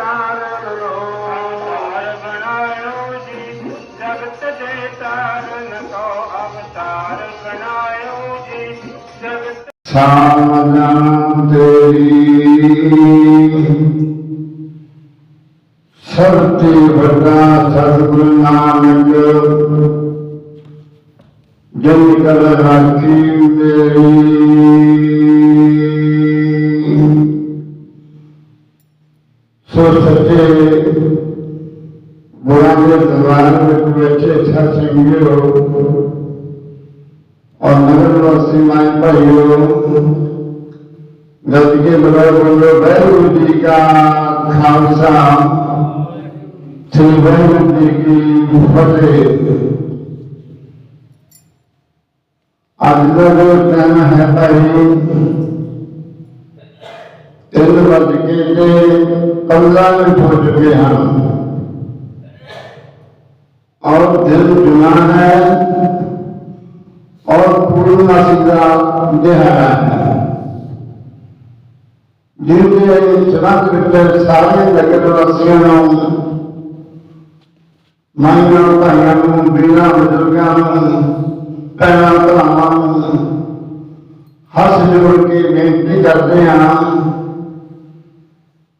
ਤਾਰਨ ਲੋ ਅਵਤਾਰ ਬਣਾਇਓ ਜੀ ਜਗਤ ਦੇ ਤਾਰਨ ਕੋ ਅਵਤਾਰ ਬਣਾਇਓ ਜੀ ਜਗਤ ਸਾਵਧਾਨ ਤੇਰੀ ਸਭ ਤੇ ਵੱਡਾ ਸਤਿਗੁਰੂ ਨਾਨਕ ਜਨ ਕਰ ਰਾਖੀ ਮੇਰੀ के दरबार में बैठे छात्र वीरो और नगरवासी माए भाइयों जब के बड़ा बोलो भैरू जी का खालसा श्री भैरू जी की फतेह अगला जो दिन है भाई इन वर्ग के ਕੇ ਤੇ ਪੰਦਰਾਂ ਮਿੰਟ ਹੋ ਚੁੱਕੇ ਹਨ ਔਰ ਦਿਨ ਜੁਨਾ ਹੈ और पूर्णमासी का दिहाड़ा है जिनके चुनाव ਵਿੱਚ ਸਾਰੇ ਨਗਰ ਵਾਸੀਆਂ ਨੂੰ ਮਾਈਆਂ ਭਾਈਆਂ ਨੂੰ ਬੀਰਾਂ ਬਜ਼ੁਰਗਾਂ ਨੂੰ ਭੈਣਾਂ ਭਰਾਵਾਂ ਨੂੰ ਹੱਥ ਜੋੜ ਕੇ ਬੇਨਤੀ ਕਰਦੇ ਹਾਂ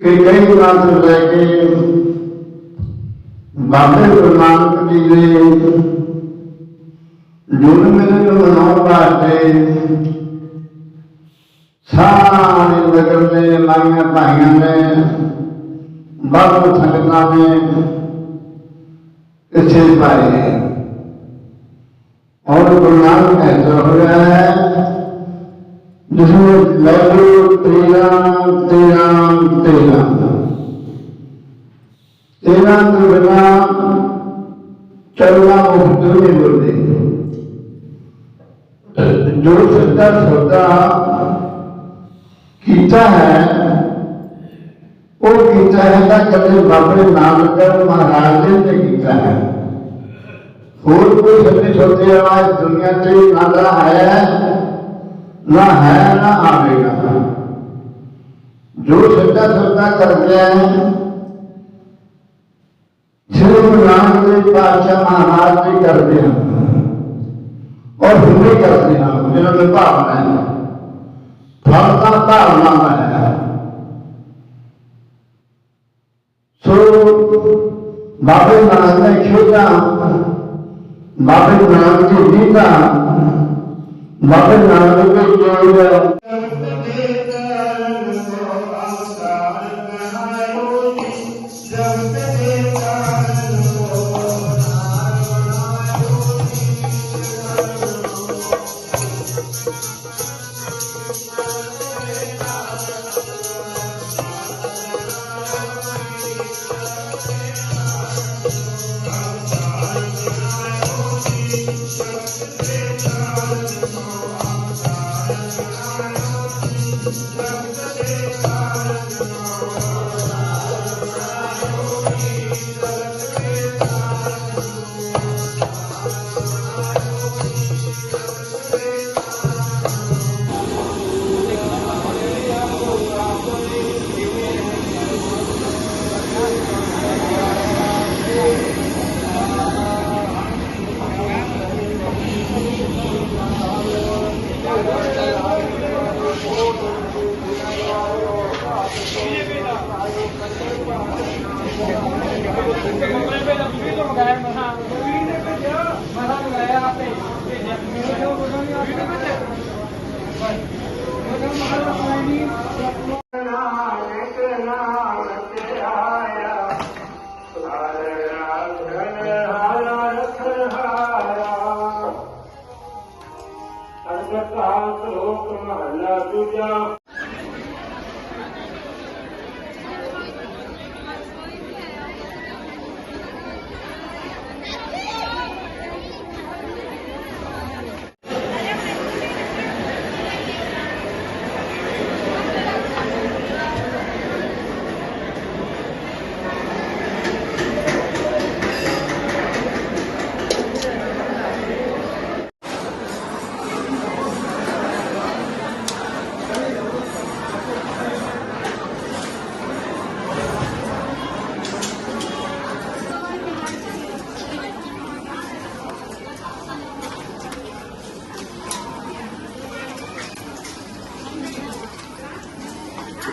ਕਿ ਕਈ ਦਿਨਾਂ ਤੋਂ ਲੈ ਕੇ ਬਾਬੇ ਗੁਰੂ ਨਾਨਕ ਜੀ ਦੇ ਜੁਨ ਮਿਲਨ ਨੂੰ ਮਨਾਉਣ ਵਾਸਤੇ ਸਾਰੇ ਨਗਰ ਦੇ ਮਾਈਆਂ ਭਾਈਆਂ ਨੇ ਬਾਬੂ ਸੰਗਤਾਂ ਨੇ ਇੱਥੇ ਪਾਏ और गुरु नानक ऐसा हो रहा है जिसमें लघु तेरा तेरा तो बिना चलना मुफ्त नहीं बोलते ਜੋ ਸੱਚਾ ਸੌਦਾ ਕੀਤਾ ਹੈ ਉਹ ਕੀਤਾ ਹੈ ਤਾਂ ਕਦੇ ਬਾਬੇ ਨਾਨਕ ਮਹਾਰਾਜ ਜੀ ਨੇ ਕੀਤਾ ਹੈ ਹੋਰ ਕੋਈ ਸੱਚੇ ਸੌਦੇ ਵਾਲਾ ਇਸ ਦੁਨੀਆ ਤੇ ਨਾ ਦਾ ਹੈ ਨਾ ਹੈ ਨਾ ਆਵੇਗਾ ਜੋ ਸੱਚਾ ਸੌਦਾ ਕਰ ਗਿਆ ਹੈ श्री गुरु रामदेव पातशाह महाराज जी करते हैं और हमें करते हैं जिन्होंने भावना है फलता भावना में है सो बाबे नानक ने खेला बाबे नानक जी गीता बाबे नानक के जोड़ Non è vero, non è vero, non è Gracias. Yürü, yürü, yürü.